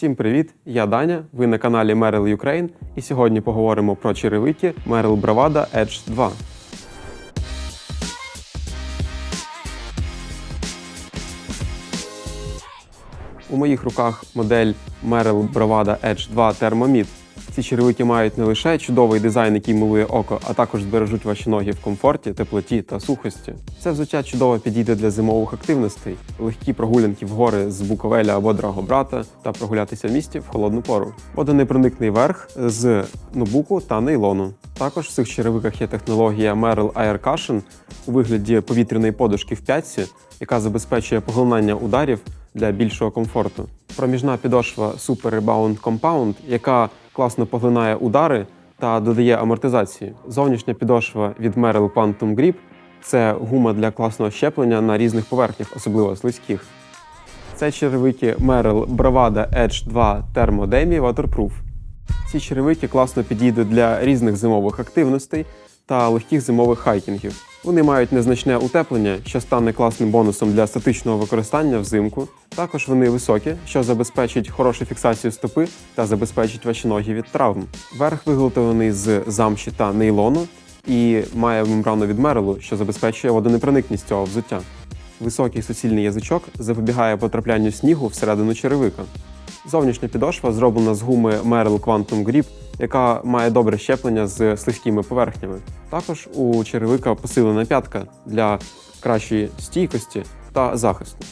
Всім привіт! Я Даня. Ви на каналі Merrill Ukraine і сьогодні поговоримо про черевики Merrill Bravada Edge 2. У моїх руках модель Merrill Bravada Edge 2 Thermomid. Ці черевики мають не лише чудовий дизайн, який милує око, а також збережуть ваші ноги в комфорті, теплоті та сухості. Це взуття чудово підійде для зимових активностей, легкі прогулянки в гори з Буковеля або Драгобрата та прогулятися в місті в холодну пору. Водонепроникний верх з нобуку та нейлону. Також в цих черевиках є технологія Merrell Air Cushion у вигляді повітряної подушки в п'ятці, яка забезпечує поглинання ударів для більшого комфорту. Проміжна підошва Super Rebound Compound, яка класно поглинає удари та додає амортизації. Зовнішня підошва від Merrell Quantum Grip – це гума для класного щеплення на різних поверхнях, особливо слизьких. Це черевики Merrell Bravada Edge 2 Thermo Demi Waterproof. Ці черевики класно підійдуть для різних зимових активностей та легких зимових хайкінгів. Вони мають незначне утеплення, що стане класним бонусом для статичного використання взимку. Також вони високі, що забезпечить хорошу фіксацію стопи та забезпечить ваші ноги від травм. Верх виготовлений з замші та нейлону і має мембрану від мерелу, що забезпечує водонепроникність цього взуття. Високий суцільний язичок запобігає потраплянню снігу всередину черевика. Зовнішня підошва зроблена з гуми Merrell Quantum Grip, яка має добре щеплення з слизькими поверхнями. Також у черевика посилена п'ятка для кращої стійкості та захисту.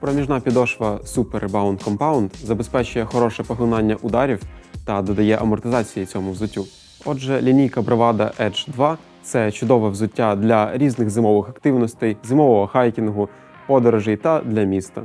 Проміжна підошва Super Rebound Compound забезпечує хороше поглинання ударів та додає амортизації цьому взуттю. Отже, лінійка Bravada Edge 2 це чудове взуття для різних зимових активностей, зимового хайкінгу, подорожей та для міста.